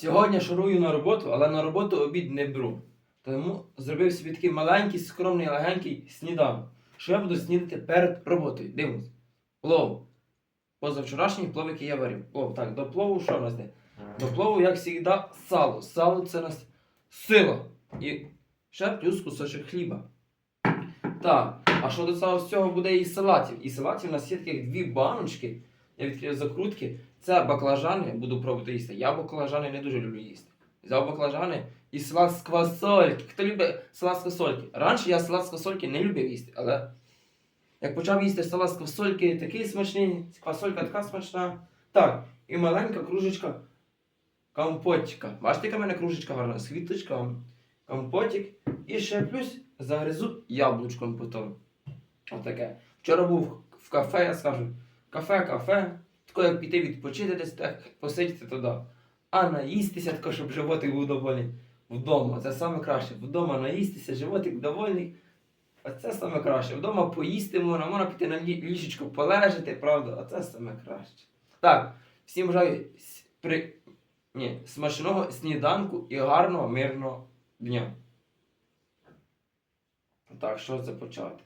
Сьогодні шарую на роботу, але на роботу обід не беру. Тому зробив собі такий маленький, скромний, легенький сніданок. Що я буду снідати перед роботою. Дивимось. Плов. Позавчорашній плов, я варив. О, так, до плову що в нас йде? До плову, як завжди, сало. Сало це у нас сила. І ще плюс кусочок хліба. Так, а що до цього всього буде і салатів. І салатів у нас є таких дві баночки. Я відкрив закрутки. Це баклажани, буду пробувати їсти. Я баклажани не дуже люблю їсти. Взяв баклажани і салат з квасольки. Хто любить салат з? Раніше я салат з не любив їсти, але як почав їсти салат з такий смачний, квасолька така смачна. Так, і маленька кружечка компотика. Бачите, яка в мене кружечка гарна з квіточками. Компотик. І ще плюс загризу яблучком потім. Отаке. Вчора був в кафе, я скажу. Кафе, кафе. Тако як піти відпочити десь так, посидіти туди. А наїстися, тако, щоб животик був довольний. Вдома. Це саме краще. Вдома наїстися, животик довольний. А це саме краще. Вдома поїсти можна, можна піти на лі- ліжечко полежати, правда, а це саме краще. Так, всім бажаю при... Ні, смачного сніданку і гарного мирного дня. Так, що це почати?